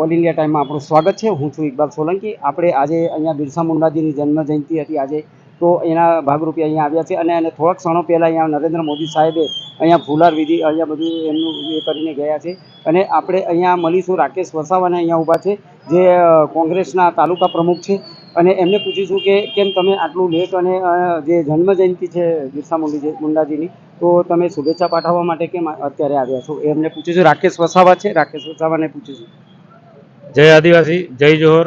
All India ટાઈમમાં આપણું સ્વાગત છે. હું છું ઇકબાલ સોલંકી. આપણે આજે અહીંયા બિરસા મુંડાજીની જન્મ જયંતિ હતી આજે. તો એના ભાગરૂપે અહીંયા આવ્યા છે અને એને થોડાક ક્ષણો પહેલાં અહીંયા નરેન્દ્ર મોદી સાહેબે અહીંયા ફુલાર વિધિ, અહીંયા બધું એમનું એ કરીને ગયા છે. અને આપણે અહીંયા મળીશું રાકેશ વસાવાને અહીંયા ઊભા છે, જે કોંગ્રેસના તાલુકા પ્રમુખ છે. અને એમને પૂછીશું કે કેમ તમે આટલું લેટ અને જે જન્મ જયંતિ છે બિરસા મુંડી મુંડાજીની, તો તમે શુભેચ્છા પાઠવવા માટે કેમ અત્યારે આવ્યા છો? એમને પૂછીશું. રાકેશ વસાવા છે. રાકેશ વસાવાને પૂછીશું. જય આદિવાસી, જય જોહર.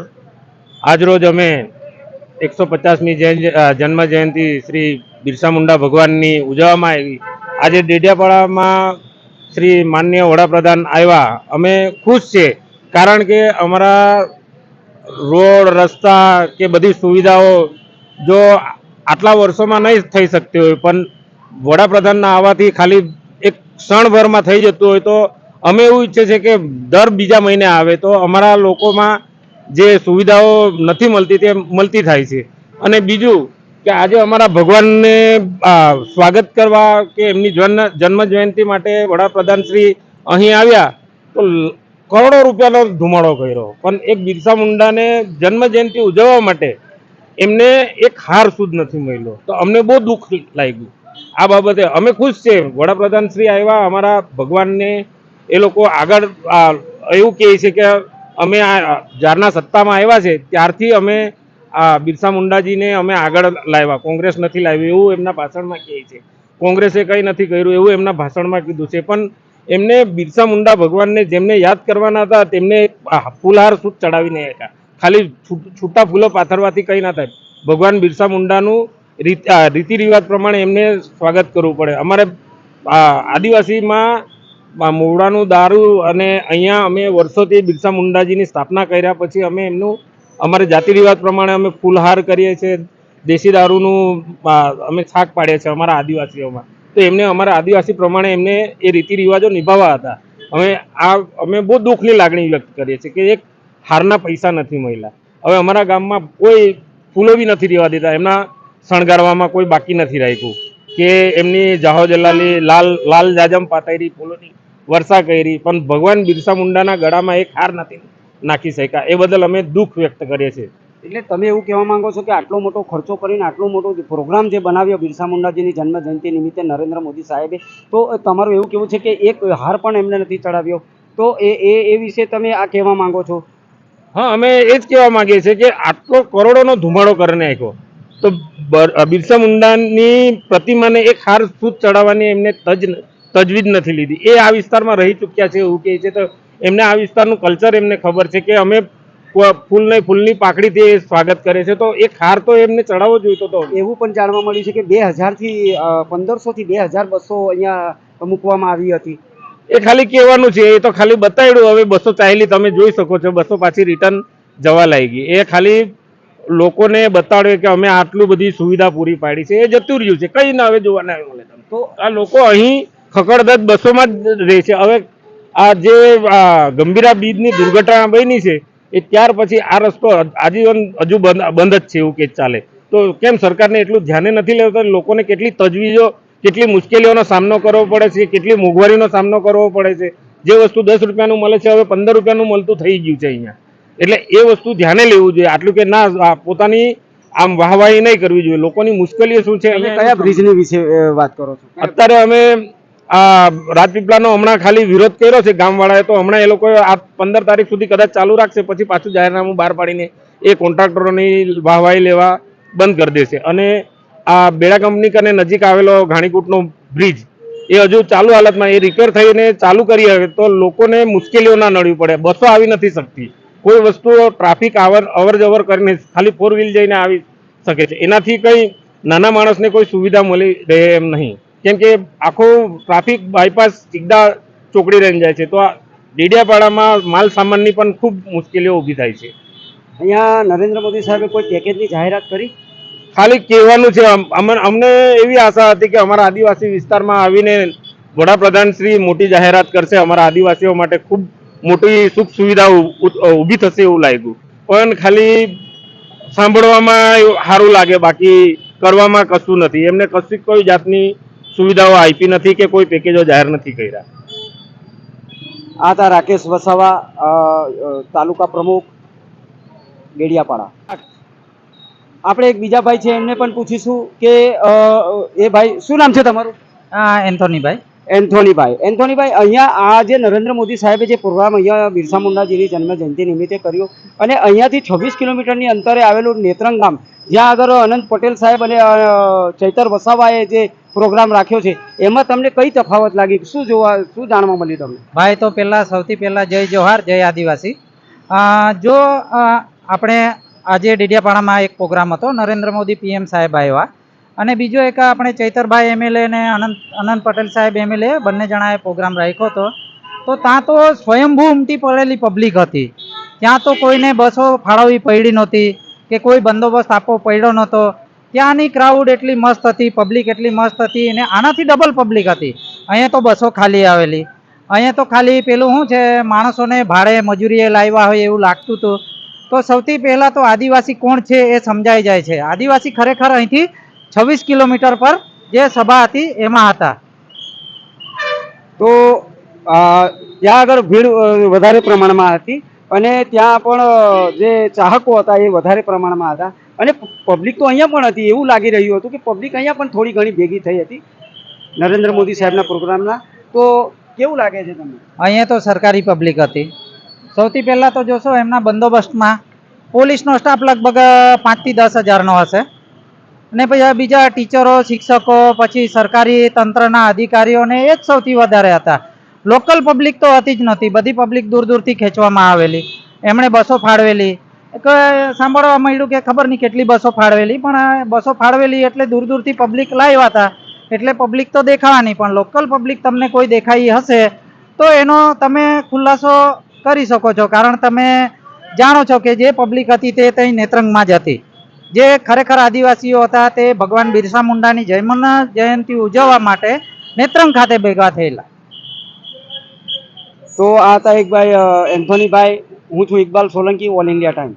આજરોજ અમે એકસો પચાસમી જન્મ જયંતિ શ્રી બિરસા મુંડા ભગવાનની ઉજવવામાં આવી. આજે ડેડિયાપાડામાં શ્રી માનનીય વડાપ્રધાન આવ્યા. અમે ખુશ છે કારણ કે અમારા રોડ, રસ્તા કે બધી સુવિધાઓ જો આટલા વર્ષોમાં નહીં થઈ શકતી હોય, પણ વડાપ્રધાનના આવવાથી ખાલી એક ક્ષણભરમાં થઈ જતું હોય તો અમે એવું ઈચ્છે છે કે દર બીજા મહિને આવે તો અમારા લોકોમાં જે સુવિધાઓ નથી મળતી તે મળતી થાય છે. અને બીજું કે આજે અમારા ભગવાનને સ્વાગત કરવા કે એમની જન્મ જયંતિ માટે વડાપ્રધાન શ્રી અહીં આવ્યા તો કરોડો રૂપિયાનો ધુમાડો કર્યો. પણ એક બિરસા મુંડાને જન્મ જયંતિ ઉજવવા માટે એમને એક હાર સુધ નથી મળ્યો. તો અમને બહુ દુઃખ લાગ્યું. આ બાબતે અમે ખુશ છે વડાપ્રધાન શ્રી આવ્યા, અમારા ભગવાનને એ લોકો આગળ એવું કહે છે કે અમે આ, જ્યારના સત્તામાં આવ્યા છે, ત્યારથી અમે આ બિરસા મુંડાજીને અમે આગળ લાવ્યા. કોંગ્રેસ નથી લાવી એવું એમના ભાષણમાં કહે છે. કોંગ્રેસે કંઈ નથી કર્યું, એવું એમના ભાષણમાં કીધું છે. પણ એમને બિરસા મુંડા ભગવાનને જેમને યાદ કરવાના હતા, તેમને ફૂલહાર સૂત ચડાવીને આવ્યા ખાલી છૂટ- ફૂલો પાથરવાથી કંઈ ના થાય. ભગવાન બિરસા મુંડાનું રીત રિવાજ પ્રમાણે એમને સ્વાગત કરવું પડે. અમારે આદિવાસીમાં મોવડાનું દારૂ અને અહીંયા અમે વર્ષોથી બિરસા મુંડાજીની સ્થાપના કર્યા પછી અમે એમનું, અમારે જાતિ રિવાજ પ્રમાણે અમે ફૂલહાર કરીએ છીએ, દેશી દારૂનું અમે છાક પાડીએ છીએ અમારા આદિવાસીઓમાં. તો એમને અમારા આદિવાસી પ્રમાણે એમને એ રીતિ રિવાજો નિભાવવા હતા. અમે આ, અમે બહુ દુઃખની લાગણી વ્યક્ત કરીએ છીએ કે એક હારના પૈસા નથી મળ્યા. હવે અમારા ગામમાં કોઈ ફૂલો બી નથી રહેવા દેતા, એમના શણગારવામાં કોઈ બાકી નથી રાખ્યું. કે એમની જાહો જલાલી લાલ લાલ જાજમ પાતળી ફૂલોની વર્ષા કરી પણ ભગવાન બિરસા મુંડાના ગળામાં એક હાર નથી નાખી શક્યા. એ બદલ અમે દુઃખ વ્યક્ત કરીએ છીએ. એટલે તમે એવું કહેવા માંગો છો કે આટલો મોટો ખર્ચો કરીને આટલો મોટો પ્રોગ્રામ જે બનાવ્યો બિરસા મુંડાજીની જન્મ જયંતિ નિમિત્તે નરેન્દ્ર મોદી સાહેબે તો તમારું એવું કેવું છે કે એક હાર પણ એમને નથી ચડાવ્યો? તો એ એ એ વિશે તમે આ કહેવા માંગો છો? હા અમે એ જ કહેવા માંગીએ છીએ કે આટલો કરોડોનો ધુમાડો કરી નાખ્યો તો બર- બિરસા મુંડાની પ્રતિમાને એક હાર સૂત ચડાવવાની એમને તજ તજવીજ નથી લીધી. એ આ વિસ્તારમાં રહી ચૂક્યા છે એવું કહે છે. તો એમને આ વિસ્તારનું કલ્ચર એમને ખબર છે કે અમે ફૂલને ફૂલની પાકડીથી એ સ્વાગત કરે છે. તો એક હાર તો એમને ચડાવવો જોઈતો હતો એવું પણ જાણવા મળ્યું છે કે બે હજારથી પંદરસોથી બે હજાર બસો અહીંયા મૂકવામાં આવી હતી. એ ખાલી કહેવાનું છે. એ તો ખાલી બતાવ્યું હવે બસો ચાહેલી તમે જોઈ શકો છો. બસો પાછી રિટર્ન જવા લાગી એ ખાલી લોકોને બતાડ્યો કે અમે આટલું બધી સુવિધા પૂરી પાડી છે એ જતું રહ્યું છે. કઈ ના હવે જોવા ના મળે તો આ લોકો અહીં ખકડદત બસોમાં જ રહે છે. હવે આ જે ગંભીરા બીજની દુર્ઘટના બની છે એ ત્યાર પછી આ રસ્તો આજીવન હજુ બંધ બંધ જ છે એવું કે ચાલે. તો કેમ સરકારને એટલું ધ્યાને નથી લેતા લોકોને કેટલી તજવીજો કેટલી મુશ્કેલીઓનો સામનો કરવો પડે છે કેટલી મોંઘવારીનો સામનો કરવો પડે છે? જે વસ્તુ દસ રૂપિયાનું મળે છે હવે પંદર રૂપિયાનું મળતું થઈ ગયું છે અહીંયા. એટલે એ વસ્તુ ધ્યાને લેવું જોઈએ. આટલું કે ના પોતાની આમ વાહવાહી નહીં કરવી જોઈએ. લોકોની મુશ્કેલીઓ શું છે? કયા બ્રિજની વિશે વાત કરો છો? અત્યારે અમે આ રાજપીપળાનો હમણાં ખાલી વિરોધ કર્યો છે ગામવાળાએ તો હમણાં એ લોકો આ પંદર તારીખ સુધી કદાચ ચાલુ રાખશે પછી પાછું જાહેરનામું બહાર પાડીને એ કોન્ટ્રાક્ટરોની વાહવાહી લેવા બંધ કરી દેશે. અને આ બેડા કંપની કને નજીક આવેલો ઘાણીકૂટનો બ્રિજ એ હજુ ચાલુ હાલતમાં એ રિપેર થઈને ચાલુ કરી હવે તો લોકોને મુશ્કેલીઓ ના નડવી પડે. બસો આવી નથી શકતી. કોઈ વસ્તુ ટ્રાફિક અવર અવર જવર કરીને ખાલી ફોર વ્હીલ જઈને આવી શકે છે. એનાથી કંઈ નાના માણસને કોઈ સુવિધા મળી રહે એમ નહીં. કેમ કે આખો ટ્રાફિક બાયપાસ સીધા ચોકડી રહીને જાય છે. તો આ ડેડિયાપાડામાં માલ સામાનની પણ ખૂબ મુશ્કેલીઓ ઊભી થાય છે. અહીંયા નરેન્દ્ર મોદી સાહેબે કોઈ પેકેજની જાહેરાત કરી? ખાલી કહેવાનું છે અમ- અમને અમને એવી આશા હતી કે અમારા આદિવાસી વિસ્તારમાં આવીને વડાપ્રધાન શ્રી મોટી જાહેરાત કરશે. અમારા આદિવાસીઓ માટે ખૂબ મોટી સુખ સુવિધા ઊભી થશે એવું લાગ્યું. પણ ખાલી સાંભળવામાં સારું લાગે બાકી કરવામાં કશું નથી. એમને કશી કોઈ જાતની સુવિધાઓ આપી નથી કે કોઈ પેકેજો જાહેર નથી કર્યા. આ તા રાકેશ વસાવા તાલુકા પ્રમુખ ગેડિયાપાડા આપણે એક બીજા ભાઈ છે એમને પણ પૂછીશું કે એ ભાઈ શું નામ છે તમારું? હા એન્થોનીભાઈ. એન્થોનીભાઈ. એન્થોનીભાઈ, અહીંયા આ જે નરેન્દ્ર મોદી સાહેબે જે પ્રોગ્રામ અહીંયા બિરસા મુંડાજીની જન્મ જયંતિ નિમિત્તે કર્યો અને અહીંયાથી છવ્વીસ કિલોમીટરની અંતરે આવેલું નેત્રંગ ગામ, જ્યાં આગળ અનંત પટેલ સાહેબ અને ચૈતર વસાવાએ જે પ્રોગ્રામ રાખ્યો છે, એમાં તમને કઈ તફાવત લાગી? શું જોવા, શું જાણવા મળ્યું તમને? ભાઈ, તો પહેલાં, સૌથી પહેલાં જય જોહાર, જય આદિવાસી. જો આપણે આજે ડેડિયાપાડામાં એક પ્રોગ્રામ હતો, નરેન્દ્ર મોદી પીએમ સાહેબ આવ્યા. અને બીજો એક આપણે ચૈતરભાઈ એમએલએ ને અનંત અનંત પટેલ સાહેબ એમએલએ બંને જણાએ પ્રોગ્રામ રાખ્યો હતો. તો ત્યાં તો સ્વયંભૂ ઉમટી પડેલી પબ્લિક હતી. ત્યાં તો કોઈને બસો ફાળવવી પડી નહોતી કે કોઈ બંદોબસ્ત આપવો પડ્યો નહોતો. ત્યાંની ક્રાઉડ એટલી મસ્ત હતી પબ્લિક એટલી મસ્ત હતી અને આનાથી ડબલ પબ્લિક હતી. અહીંયા તો બસો ખાલી આવેલી. અહીંયા તો ખાલી પેલું શું છે, માણસોને ભાડે મજૂરીએ લાવ્યા હોય એવું લાગતું હતું. તો સૌથી પહેલાં તો આદિવાસી કોણ છે એ સમજાઈ જાય છે. આદિવાસી ખરેખર અહીંથી છવ્વીસ કિલોમીટર પર જે સભા હતી એમાં હતા. તો ત્યાં આગળ ભીડ વધારે પ્રમાણમાં હતી અને ત્યાં પણ જે ચાહકો હતા એ વધારે પ્રમાણમાં હતા. અને પબ્લિક તો અહીંયા પણ હતી. એવું લાગી રહ્યું હતું કે પબ્લિક અહીંયા પણ થોડી ઘણી ભેગી થઈ હતી નરેન્દ્ર મોદી સાહેબના પ્રોગ્રામના. તો કેવું લાગે છે તમને? અહીંયા તો સરકારી પબ્લિક હતી. સૌથી પહેલાં તો જોશો એમના બંદોબસ્તમાં પોલીસનો સ્ટાફ લગભગ પાંચથી દસ હજારનો હશે. અને પછી બીજા ટીચરો, શિક્ષકો, પછી સરકારી તંત્રના અધિકારીઓને એ જ સૌથી વધારે હતા. લોકલ પબ્લિક તો હતી જ નહોતી, બધી પબ્લિક દૂર દૂરથી ખેંચવામાં આવેલી. એમણે બસો ફાળવેલી. સાંભળવા મળ્યું કે ખબર નહીં કેટલી બસો ફાળવેલી, પણ બસો ફાળવેલી એટલે દૂર દૂરથી પબ્લિક લાવ્યા હતા. એટલે પબ્લિક તો દેખાવાની, પણ લોકલ પબ્લિક તમને કોઈ દેખાઈ હશે, તો એનો તમે ખુલાસો કરી શકો છો. કારણ તમે જાણો છો કે જે પબ્લિક હતી તે ત્યાં નેત્રંગમાં જ હતી. જે ખરેખર આદિવાસીઓ હતા તે ભગવાન બિરસા મુંડાની જન્મ જયંતિ ઉજવવા માટે નેત્રંગ ખાતે ભેગા થયેલા. તો આ હતા એક ભાઈ એન્થોની એન્થોનીભાઈ, હું છું Iqbal Solanki, all India time.